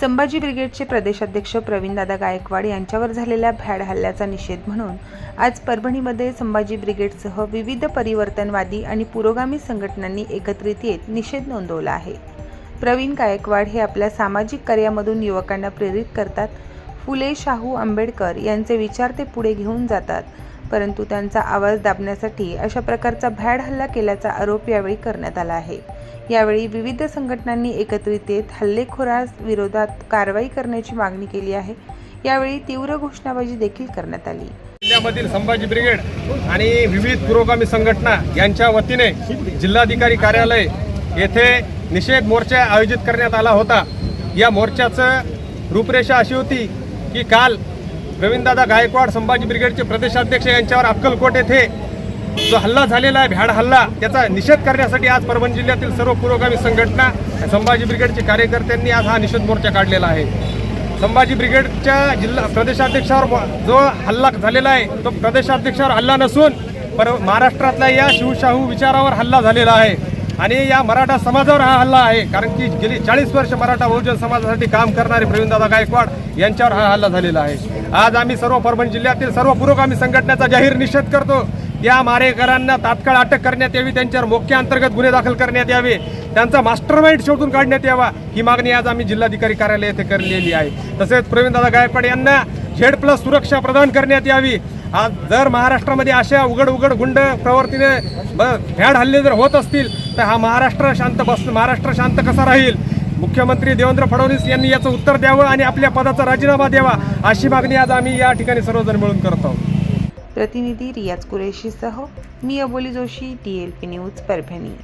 संभाजी ब्रिगेडचे प्रदेशाध्यक्ष प्रवीणदादा गायकवाड यांच्यावर झालेल्या भ्याड हल्ल्याचा निषेध म्हणून आज परभणीमध्ये संभाजी ब्रिगेडसह विविध परिवर्तनवादी आणि पुरोगामी संघटनांनी एकत्रित येत निषेध नोंदवला आहे. प्रवीण गायकवाड हे आपल्या सामाजिक कार्यामधून युवकांना प्रेरित करतात. फुले शाहू आंबेडकर यांचे विचार ते पुढे घेऊन जातात. परंतु त्यांचा आवाज दाबण्यासाठी अशा प्रकारचा भ्याड हल्ला केल्याचा आरोप यावेळी करण्यात आला आहे. यावेळी विविध संघटनांनी एकत्रित येत हल्लेखोरास विरोधात कारवाई करण्याची मागणी केली आहे. यावेळी तीव्र घोषणाबाजी देखील करण्यात आली. जिल्ह्यामधील संभाजी ब्रिगेड आणि विविध पुरोगामी संघटना यांच्या वतीने जिल्हाधिकारी कार्यालय येथे निषेध मोर्चा आयोजित करण्यात आला होता. या मोर्चाचं रूपरेषा अशी होती की काल प्रवीणदादा गायकवाड संभाजी ब्रिगेडचे प्रदेशाध्यक्ष यांच्यावर अक्कलकोट येथे जो हल्ला झालेला आहे भ्याड हल्ला त्याचा निषेध करण्यासाठी आज परभणी जिल्ह्यातील सर्व पुरोगामी संघटना संभाजी ब्रिगेडचे कार्यकर्त्यांनी आज हा निषेध मोर्चा काढलेला आहे. संभाजी ब्रिगेडच्या जिल्हा प्रदेशाध्यक्षावर जो हल्ला झालेला आहे तो प्रदेशाध्यक्षावर हल्ला नसून पर महाराष्ट्रातल्या या शिवशाहू विचारावर हल्ला झालेला आहे. आणि या मराठा समाजावर हा हल्ला आहे. कारण की गेली चाळीस वर्ष मराठा बहुजन समाजासाठी काम करणारे प्रवीणदादा गायकवाड यांच्यावर हा हल्ला झालेला आहे. आज आम्ही सर्व परभणी जिल्ह्यातील सर्व पुरोगामी संघटनेचा जाहीर निषेध करतो. या मारेकरांना तात्काळ अटक करण्यात यावी त्यांच्यावर मोक्या अंतर्गत गुन्हे दाखल करण्यात यावे त्यांचा मास्टरमाइंड शोधून काढण्यात यावा ही मागणी आज आम्ही जिल्हाधिकारी कार्यालय येथे करलेली आहे. तसेच प्रवीणदादा गायकवाड यांना झेड प्लस सुरक्षा प्रदान करण्यात यावी. आज जर महाराष्ट्रामध्ये अशा उघड उघड गुंड प्रवृत्तीने ब- भ्याड हल्ले जर होत असतील तर हा महाराष्ट्र शांत बस महाराष्ट्र शांत कसा राहील? मुख्यमंत्री देवेंद्र फडणवीस यांनी याचं उत्तर द्यावं आणि आपल्या पदाचा राजीनामा द्यावा अशी मागणी आज आम्ही या ठिकाणी सर्वजण मिळून करत आहोत. प्रतिनिधी रियाज कुरेशीसह मी Aboli Joshi T L P news Parbhani.